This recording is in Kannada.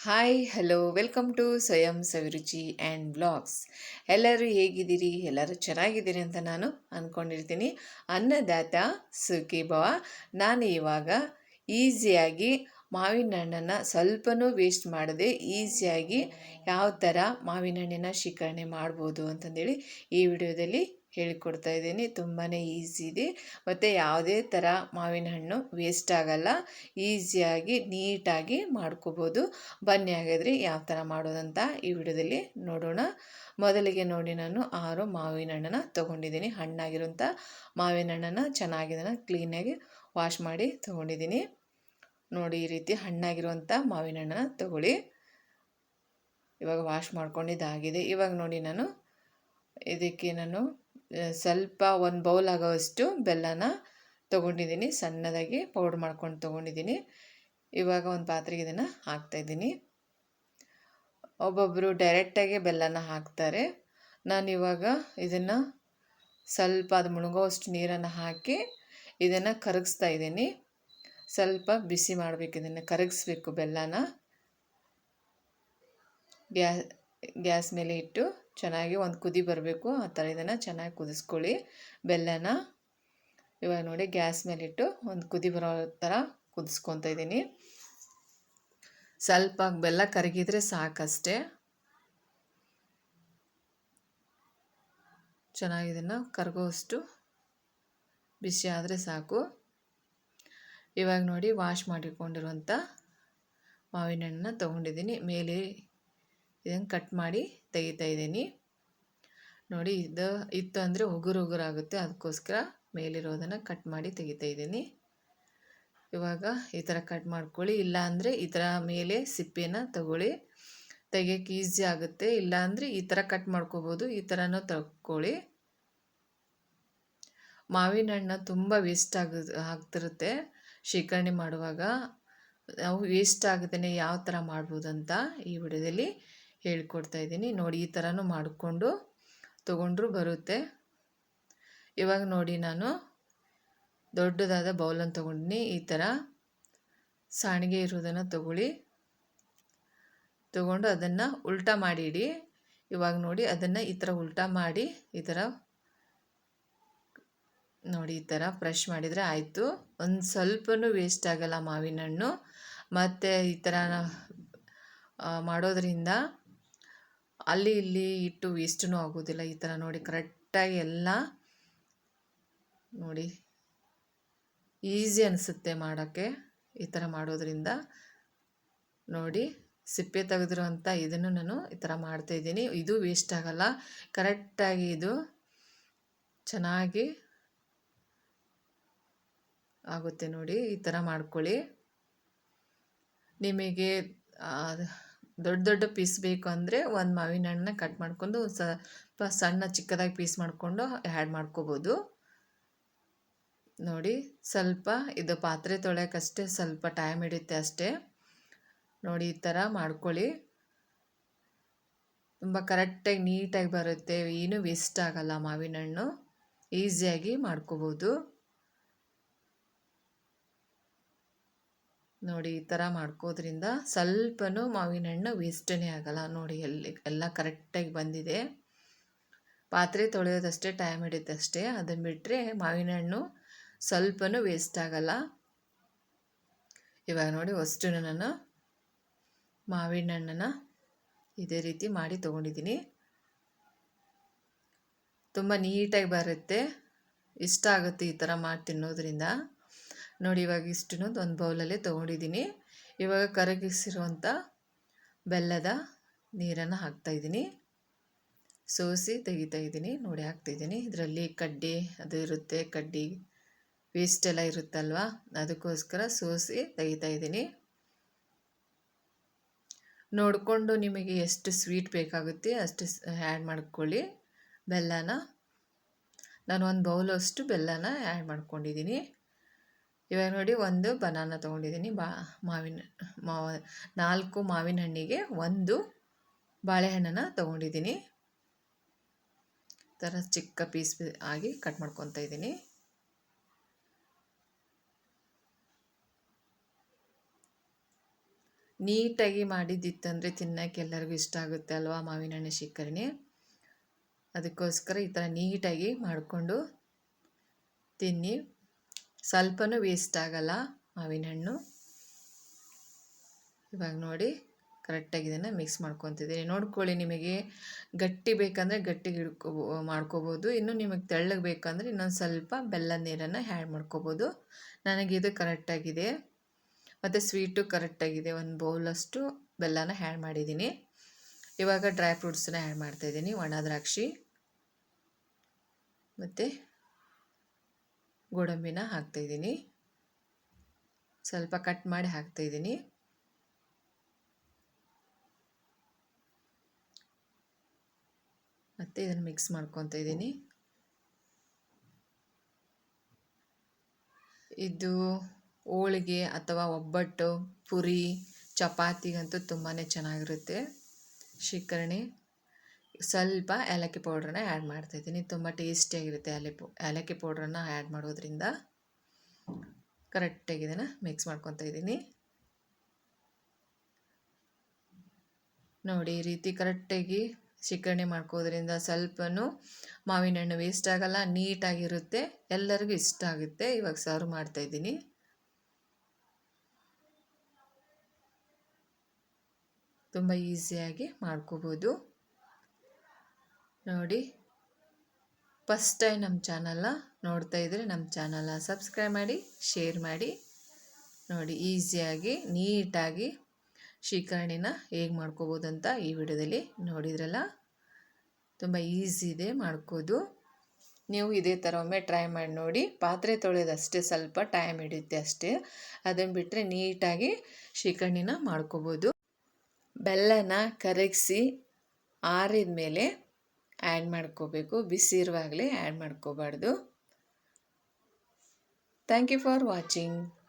ಹಾಯ್ ಹಲೋ ವೆಲ್ಕಮ್ ಟು ಸ್ವಯಂ ಸವಿರುಚಿ ಆ್ಯಂಡ್ ಬ್ಲಾಗ್ಸ್ ಎಲ್ಲರೂ ಹೇಗಿದ್ದೀರಿ? ಎಲ್ಲರೂ ಚೆನ್ನಾಗಿದ್ದೀರಿ ಅಂತ ನಾನು ಅಂದ್ಕೊಂಡಿರ್ತೀನಿ ಅನ್ನದಾತ ಸುಖಿ ಭವ. ನಾನು ಇವಾಗ ಈಸಿಯಾಗಿ ಮಾವಿನ ಹಣ್ಣನ್ನು ಸ್ವಲ್ಪನೂ ವೇಸ್ಟ್ ಮಾಡದೆ ಈಸಿಯಾಗಿ ಯಾವ ಥರ ಮಾವಿನ ಹಣ್ಣಿನ ಶೇಖರಣೆ ಮಾಡ್ಬೋದು ಅಂತಂದೇಳಿ ಈ ವಿಡಿಯೋದಲ್ಲಿ ಹೇಳಿಕೊಡ್ತಾ ಇದ್ದೀನಿ. ತುಂಬಾ ಈಸಿ ಇದೆ. ಮತ್ತು ಯಾವುದೇ ಥರ ಮಾವಿನ ಹಣ್ಣು ವೇಸ್ಟ್ ಆಗಲ್ಲ. ಈಸಿಯಾಗಿ, ನೀಟಾಗಿ ಮಾಡ್ಕೋಬೋದು. ಬನ್ನಿ ಹಾಗಾದರೆ ಯಾವ ಥರ ಮಾಡೋದಂತ ಈ ವಿಡಿಯೋದಲ್ಲಿ ನೋಡೋಣ. ಮೊದಲಿಗೆ ನೋಡಿ ನಾನು ಆರು ಮಾವಿನ ಹಣ್ಣನ್ನು ತೊಗೊಂಡಿದ್ದೀನಿ. ಹಣ್ಣಾಗಿರೋಂಥ ಮಾವಿನ ಹಣ್ಣನ್ನು ಚೆನ್ನಾಗಿ ನಾನು ಕ್ಲೀನಾಗಿ ವಾಶ್ ಮಾಡಿ ತೊಗೊಂಡಿದ್ದೀನಿ. ನೋಡಿ ಈ ರೀತಿ ಹಣ್ಣಾಗಿರುವಂಥ ಮಾವಿನ ಹಣ್ಣನ್ನು ತೊಗೊಳ್ಳಿ. ಇವಾಗ ವಾಶ್ ಮಾಡ್ಕೊಂಡಿದ್ದಾಗಿದೆ. ಇವಾಗ ನೋಡಿ ನಾನು ಇದಕ್ಕೆ ನಾನು ಸ್ವಲ್ಪ ಒಂದು ಬೌಲ್ ಆಗೋವಷ್ಟು ಬೆಲ್ಲನ ತೊಗೊಂಡಿದ್ದೀನಿ. ಸಣ್ಣದಾಗಿ ಪೌಡ್ರ್ ಮಾಡ್ಕೊಂಡು ತೊಗೊಂಡಿದ್ದೀನಿ. ಇವಾಗ ಒಂದು ಪಾತ್ರೆಗೆ ಇದನ್ನು ಹಾಕ್ತಾಯಿದ್ದೀನಿ ಒಬ್ಬೊಬ್ಬರು ಡೈರೆಕ್ಟಾಗಿ ಬೆಲ್ಲನ ಹಾಕ್ತಾರೆ. ನಾನು ಇವಾಗ ಇದನ್ನು ಸ್ವಲ್ಪ ಅದು ಮುಳುಗೋವಷ್ಟು ನೀರನ್ನು ಹಾಕಿ ಇದನ್ನು ಕರಗಿಸ್ತಾ ಇದ್ದೀನಿ. ಸ್ವಲ್ಪ ಬಿಸಿ ಮಾಡಬೇಕು ಇದನ್ನು, ಕರಗಿಸ್ಬೇಕು ಬೆಲ್ಲನ. ಗ್ಯಾ, ಗ್ಯಾಸ್ ಮೇಲೆ ಇಟ್ಟು ಚೆನ್ನಾಗಿ ಒಂದು ಕುದಿ ಬರಬೇಕು. ಆ ಥರ ಇದನ್ನು ಚೆನ್ನಾಗಿ ಕುದಿಸ್ಕೊಳ್ಳಿ. ಬೆಲ್ಲನ ಇವಾಗ ನೋಡಿ ಗ್ಯಾಸ್ ಮೇಲಿಟ್ಟು ಒಂದು ಕುದಿ ಬರೋ ಥರ ಕುದಿಸ್ಕೊತ ಇದ್ದೀನಿ ಸ್ವಲ್ಪ ಬೆಲ್ಲ ಕರಗಿದ್ರೆ ಸಾಕಷ್ಟೇ. ಚೆನ್ನಾಗಿ ಇದನ್ನು ಕರಗೋಷ್ಟು ಬಿಸಿ ಆದರೆ ಸಾಕು. ಇವಾಗ ನೋಡಿ ವಾಶ್ ಮಾಡಿಕೊಂಡಿರುವಂಥ ಮಾವಿನ ಹಣ್ಣನ್ನ ತೊಗೊಂಡಿದ್ದೀನಿ ಮೇಲೆ ಇದನ್ನು ಕಟ್ ಮಾಡಿ ತೆಗಿತಾ ಇದ್ದೀನಿ. ನೋಡಿ, ಇದು ಇತ್ತು ಅಂದರೆ ಉಗುರು ಉಗುರಾಗುತ್ತೆ ಅದಕ್ಕೋಸ್ಕರ ಮೇಲಿರೋದನ್ನು ಕಟ್ ಮಾಡಿ ತೆಗಿತಾ ಇದ್ದೀನಿ. ಇವಾಗ ಈ ಥರ ಕಟ್ ಮಾಡ್ಕೊಳ್ಳಿ. ಇಲ್ಲ ಅಂದರೆ ಈ ಥರ ಮೇಲೆ ಸಿಪ್ಪೆನ ತಗೊಳ್ಳಿ. ತೆಗಿಯೋಕ್ಕೆ ಈಸಿ ಆಗುತ್ತೆ. ಇಲ್ಲ ಅಂದರೆ ಈ ಥರ ಕಟ್ ಮಾಡ್ಕೋಬೋದು. ಈ ಥರನೂ ತಗೊಳ್ಳಿ ಮಾವಿನ ಹಣ್ಣು ತುಂಬ ವೇಸ್ಟ್ ಆಗ, ಆಗ್ತಿರುತ್ತೆ ಶೇಖರಣೆ ಮಾಡುವಾಗ. ನಾವು ವೇಸ್ಟ್ ಆಗದೇ ಯಾವ ಥರ ಮಾಡ್ಬೋದಂತ ಈ ವಿಡಿಯೋದಲ್ಲಿ ಹೇಳ್ಕೊಡ್ತಾ ಇದ್ದೀನಿ. ನೋಡಿ, ಈ ಥರನೂ ಮಾಡಿಕೊಂಡು ತೊಗೊಂಡ್ರೂ ಬರುತ್ತೆ. ಇವಾಗ ನೋಡಿ, ನಾನು ದೊಡ್ಡದಾದ ಬೌಲನ್ನು ತೊಗೊಂಡಿನಿ. ಈ ಥರ ಸಾಣಿಗೆ ಇರೋದನ್ನು ತಗೊಳ್ಳಿ. ತಗೊಂಡು ಅದನ್ನು ಉಲ್ಟಾ ಮಾಡಿ ಇಡಿ ಇವಾಗ ನೋಡಿ, ಅದನ್ನು ಈ ಥರ ಉಲ್ಟಾ ಮಾಡಿ, ಈ ಥರ ನೋಡಿ, ಈ ಥರ ಫ್ರೆಶ್ ಮಾಡಿದರೆ ಆಯಿತು. ಒಂದು ಸ್ವಲ್ಪನೂ ವೇಸ್ಟ್ ಆಗಲ್ಲ ಮಾವಿನ ಹಣ್ಣು ಮತ್ತು ಈ ಥರ ಮಾಡೋದ್ರಿಂದ ಅಲ್ಲಿ ಇಲ್ಲಿ ಇಟ್ಟು ವೇಸ್ಟೂ ಆಗೋದಿಲ್ಲ. ಈ ಥರ ನೋಡಿ ಕರೆಕ್ಟಾಗಿ ಎಲ್ಲ ನೋಡಿ ಈಸಿ ಅನಿಸುತ್ತೆ ಮಾಡೋಕ್ಕೆ ಈ ಥರ ಮಾಡೋದ್ರಿಂದ. ನೋಡಿ ಸಿಪ್ಪೆ ತೆಗೆದಿರುವಂಥ ಇದನ್ನು ನಾನು ಈ ಥರ ಮಾಡ್ತಾಯಿದ್ದೀನಿ ಇದು ವೇಸ್ಟ್ ಆಗಲ್ಲ. ಕರೆಕ್ಟಾಗಿ ಇದು ಚೆನ್ನಾಗಿ ಆಗುತ್ತೆ ನೋಡಿ. ಈ ಥರ ಮಾಡ್ಕೊಳ್ಳಿ. ನಿಮಗೆ ದೊಡ್ಡ ದೊಡ್ಡ ಪೀಸ್ ಬೇಕು ಅಂದರೆ ಒಂದು ಮಾವಿನ ಹಣ್ಣನ್ನ ಕಟ್ ಮಾಡ್ಕೊಂಡು ಸ್ವಲ್ಪ ಸಣ್ಣ ಚಿಕ್ಕದಾಗಿ ಪೀಸ್ ಮಾಡಿಕೊಂಡು ಆ್ಯಡ್ ಮಾಡ್ಕೋಬೋದು. ನೋಡಿ, ಸ್ವಲ್ಪ ಇದು ಪಾತ್ರೆ ತೊಳೆಯೋಕ್ಕಷ್ಟೇ ಸ್ವಲ್ಪ ಟೈಮ್ ಹಿಡಿಯುತ್ತೆ ಅಷ್ಟೇ. ನೋಡಿ, ಈ ಥರ ಮಾಡ್ಕೊಳ್ಳಿ. ತುಂಬ ಕರೆಕ್ಟಾಗಿ ನೀಟಾಗಿ ಬರುತ್ತೆ. ಏನು ವೇಸ್ಟ್ ಆಗಲ್ಲ ಮಾವಿನ ಹಣ್ಣು. ಈಸಿಯಾಗಿ ಮಾಡ್ಕೋಬೋದು. ನೋಡಿ, ಈ ಥರ ಮಾಡ್ಕೋದ್ರಿಂದ ಸ್ವಲ್ಪನೂ ಮಾವಿನ ಹಣ್ಣು ವೇಸ್ಟೇ ಆಗಲ್ಲ. ನೋಡಿ, ಎಲ್ಲಿ, ಎಲ್ಲ ಕರೆಕ್ಟಾಗಿ ಬಂದಿದೆ. ಪಾತ್ರೆ ತೊಳೆಯೋದಷ್ಟೇ ಟೈಮ್ ಹಿಡಿಯುತ್ತೆ ಅಷ್ಟೇ ಅದನ್ನು ಬಿಟ್ಟರೆ ಮಾವಿನ ಹಣ್ಣು ಸ್ವಲ್ಪನೂ ವೇಸ್ಟ್ ಆಗಲ್ಲ. ಇವಾಗ ನೋಡಿ ಅಷ್ಟು ನಾನು ಮಾವಿನ ಹಣ್ಣನ್ನು ಇದೇ ರೀತಿ ಮಾಡಿ ತೊಗೊಂಡಿದ್ದೀನಿ. ತುಂಬ ನೀಟಾಗಿ ಬರುತ್ತೆ. ಇಷ್ಟ ಆಗುತ್ತೆ ಈ ಥರ ಮಾಡಿ ತಿನ್ನೋದ್ರಿಂದ. ನೋಡಿ ಇವಾಗ ಇಷ್ಟನ್ನು ಒಂದು ಬೌಲಲ್ಲಿ ತೊಗೊಂಡಿದ್ದೀನಿ. ಇವಾಗ ಕರಗಿಸಿರುವಂಥ ಬೆಲ್ಲದ ನೀರನ್ನು ಹಾಕ್ತಾಯಿದ್ದೀನಿ ಸೋಸಿ ತೆಗಿತಾ ಇದ್ದೀನಿ. ನೋಡಿ ಹಾಕ್ತಿದ್ದೀನಿ ಇದರಲ್ಲಿ ಕಡ್ಡಿ, ಅದು ಇರುತ್ತೆ. ಕಡ್ಡಿ ವೇಸ್ಟ್ ಎಲ್ಲ ಇರುತ್ತಲ್ವ? ಅದಕ್ಕೋಸ್ಕರ ಸೋಸಿ ತೆಗಿತಾ ಇದ್ದೀನಿ. ನೋಡಿಕೊಂಡು ನಿಮಗೆ ಎಷ್ಟು ಸ್ವೀಟ್ ಬೇಕಾಗುತ್ತೆ ಅಷ್ಟು ಆ್ಯಡ್ ಮಾಡ್ಕೊಳ್ಳಿ. ಬೆಲ್ಲನ. ನಾನು ಒಂದು ಬೌಲಷ್ಟು ಬೆಲ್ಲನ ಆ್ಯಡ್ ಮಾಡ್ಕೊಂಡಿದ್ದೀನಿ. ಇವಾಗ ನೋಡಿ ಒಂದು ಬನಾನ ತೊಗೊಂಡಿದ್ದೀನಿ. ಬಾ, ಮಾವಿನ ಮಾವ, ನಾಲ್ಕು ಮಾವಿನ ಹಣ್ಣಿಗೆ ಒಂದು ಬಾಳೆಹಣ್ಣನ್ನು ತೊಗೊಂಡಿದ್ದೀನಿ. ಥರ ಚಿಕ್ಕ ಪೀಸ್ ಆಗಿ ಕಟ್ ಮಾಡ್ಕೊತಾ ಇದ್ದೀನಿ. ನೀಟಾಗಿ ಮಾಡಿದ್ದಿತ್ತಂದರೆ ತಿನ್ನೋಕೆ ಎಲ್ಲರಿಗೂ ಇಷ್ಟ ಆಗುತ್ತೆ ಅಲ್ವಾ ಮಾವಿನ ಹಣ್ಣು ಶಿಕ್ಕರಣಿ ಅದಕ್ಕೋಸ್ಕರ ಈ ಥರ ನೀಟಾಗಿ ಮಾಡಿಕೊಂಡು ತಿನ್ನಿ. ಸ್ವಲ್ಪನೂ ವೇಸ್ಟ್ ಆಗಲ್ಲ ಮಾವಿನ ಹಣ್ಣು. ಇವಾಗ ನೋಡಿ ಕರೆಕ್ಟಾಗಿ ಇದನ್ನು ಮಿಕ್ಸ್ ಮಾಡ್ಕೊತಿದ್ದೀನಿ. ನೋಡ್ಕೊಳ್ಳಿ ನಿಮಗೆ ಗಟ್ಟಿ ಬೇಕಂದರೆ ಗಟ್ಟಿಗೆ ಹಿಡ್ಕೊ, ಮಾಡ್ಕೋಬೋದು. ಇನ್ನು ನಿಮಗೆ ತೆಳ್ಳಗೆ ಬೇಕಂದರೆ ಇನ್ನೊಂದು ಸ್ವಲ್ಪ ಬೆಲ್ಲದ ನೀರನ್ನು ಹ್ಯಾಡ್ ಮಾಡ್ಕೋಬೋದು. ನನಗೆ ಇದು ಕರೆಕ್ಟಾಗಿದೆ ಮತ್ತು ಸ್ವೀಟು ಕರೆಕ್ಟಾಗಿದೆ ಒಂದು ಬೌಲಷ್ಟು ಬೆಲ್ಲನ ಹ್ಯಾಡ್ ಮಾಡಿದ್ದೀನಿ. ಇವಾಗ ಡ್ರೈ ಫ್ರೂಟ್ಸನ್ನ ಹ್ಯಾಡ್ ಮಾಡ್ತಾಯಿದ್ದೀನಿ ಒಣ ದ್ರಾಕ್ಷಿ. ಮತ್ತು ಗೋಡಂಬಿನ ಹಾಕ್ತಾಯಿದ್ದೀನಿ ಸ್ವಲ್ಪ ಕಟ್ ಮಾಡಿ ಹಾಕ್ತಾಯಿದ್ದೀನಿ ಮತ್ತು ಇದನ್ನು ಮಿಕ್ಸ್ ಮಾಡ್ಕೊತ ಇದ್ದೀನಿ. ಇದು ಹೋಳಿಗೆ ಅಥವಾ ಒಬ್ಬಟ್ಟು, ಪುರಿ, ಚಪಾತಿಗಂತೂ ತುಂಬಾ ಚೆನ್ನಾಗಿರುತ್ತೆ. ಶಿಕರಣಿ ಸ್ವಲ್ಪ ಏಲಕ್ಕಿ ಪೌಡ್ರನ್ನ ಆ್ಯಡ್ ಮಾಡ್ತಾಯಿದ್ದೀನಿ ತುಂಬ ಟೇಸ್ಟಿಯಾಗಿರುತ್ತೆ ಅಲ್ಲಿ ಪೌ, ಏಲಕ್ಕಿ ಪೌಡ್ರನ್ನ ಆ್ಯಡ್ ಮಾಡೋದ್ರಿಂದ ಕರೆಕ್ಟಾಗಿ ಇದನ್ನು ಮಿಕ್ಸ್ ಮಾಡ್ಕೊತಾ ಇದ್ದೀನಿ. ನೋಡಿ, ಈ ರೀತಿ ಕರೆಕ್ಟಾಗಿ ಶಿಕರಣೆ ಮಾಡ್ಕೋದ್ರಿಂದ ಸ್ವಲ್ಪನೂ ಮಾವಿನ ಹಣ್ಣು ವೇಸ್ಟ್ ಆಗಲ್ಲ ನೀಟಾಗಿರುತ್ತೆ ಎಲ್ಲರಿಗೂ ಇಷ್ಟ ಆಗುತ್ತೆ. ಇವಾಗ ಸರ್ವ್ ಮಾಡ್ತಾಯಿದ್ದೀನಿ ತುಂಬ ಈಸಿಯಾಗಿ ಮಾಡ್ಕೋಬೋದು. ನೋಡಿ. ಫಸ್ಟ್ ಟೈಮ್ ನಮ್ಮ ಚಾನಲ್ನ ನೋಡ್ತಾ ಇದ್ದರೆ ನಮ್ಮ ಚಾನಲ್ನ ಸಬ್ಸ್ಕ್ರೈಬ್ ಮಾಡಿ ಶೇರ್ ಮಾಡಿ. ನೋಡಿ ಈಸಿಯಾಗಿ ನೀಟಾಗಿ ಶೀಕರಣಿನ ಹೇಗೆ ಮಾಡ್ಕೋಬೋದು ಅಂತ ಈ ವಿಡಿಯೋದಲ್ಲಿ ನೋಡಿದ್ರಲ್ಲ? ತುಂಬ ಈಸಿ ಇದೆ ಮಾಡ್ಕೋದು. ನೀವು ಇದೇ ಥರ ಒಮ್ಮೆ ಟ್ರೈ ಮಾಡಿ ನೋಡಿ. ಪಾತ್ರೆ ತೊಳೆಯೋದಷ್ಟೇ ಸ್ವಲ್ಪ ಟೈಮ್ ಹಿಡಿಯುತ್ತೆ ಅಷ್ಟೇ. ಅದನ್ನು ಬಿಟ್ಟರೆ ನೀಟಾಗಿ ಶೀಕರಣಿನ ಮಾಡ್ಕೋಬೋದು. ಬೆಲ್ಲನ ಕರಗಿಸಿ ಆರಿದ ಮೇಲೆ ಆ್ಯಡ್ ಮಾಡ್ಕೋಬೇಕು. ಬಿಸಿ ಇರುವಾಗಲೇ ಆ್ಯಡ್ ಮಾಡ್ಕೋಬಾರ್ದು. Thank you for watching